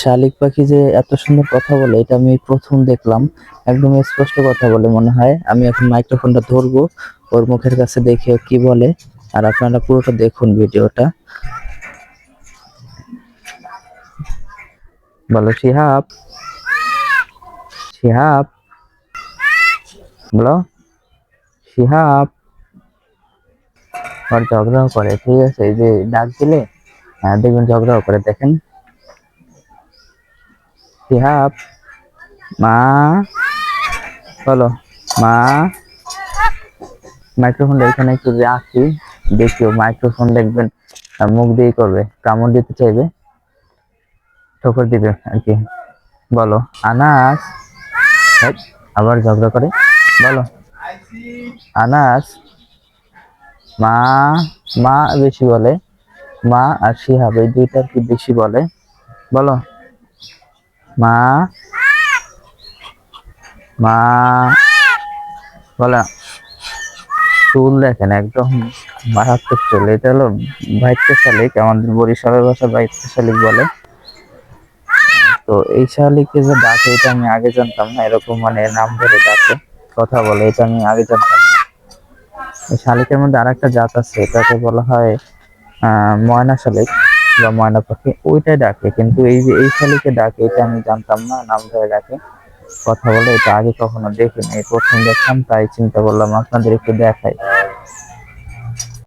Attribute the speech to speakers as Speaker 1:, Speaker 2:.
Speaker 1: শালিক পাখি যে এত সুন্দর কথা বলে, এটা আমি প্রথম দেখলাম। একদম স্পষ্ট কথা বলে মনে হয়। আমি এখন মাইক্রোফোনটা ধরবো, ওর মুখের কাছে দেখে কি বলে, আর আপনারা পুরোটা দেখুন ভিডিওটা। বলো, শিহাব। শিহাব। বলো, শিহাব। ঝগড়াও করে, ঠিক আছে? এই যে ডাক দিলে হ্যাঁ দেখবেন ঝগড়াও করে, দেখেন। শিহাব মা? বলো মা। মাইক্রোফোনটা এখানে একটু রাখি, দেখিও, মাইক্রোফোন দেখবেন মুখ দিয়ে করবে, কামড় দিতে চাইবে। ঠোকর দিবে, আর কি। বলো, আনাস? আবার ঝগড়া করে। বলো, আনাস? মা মা বেশি বলে, মা আর শিহাব, এই দুইটার কি বেশি বলে? বলো। মা। মা। বলো, চুল দেখেন একদম মারাত্মক চুল। এটা হলো বাইতে শালিক আমাদের বরিশালের ভাষা বাইতে শালিক বলে। তো এই শালিককে যে ডাকে, এটা আমি আগে জানতাম না, এরকম মানে নাম ধরে ডাকে, কথা বলে, এটা আমি আগে জানতাম না। এই শালিকের মধ্যে আরেকটা জাত আছে, এটাকে বলা হয় ময়না শালিক বা ময়না পাখি, ওইটাই ডাকে। কিন্তু এই যে এই শালিকে ডাকে, এটা আমি জানতাম না, নাম ধরে ডাকে। কথা বলে, এটা আগে কখনো দেখিনি। প্রথম দেখলাম, তাই চিন্তা করলাম আপনাদের একটু দেখাই।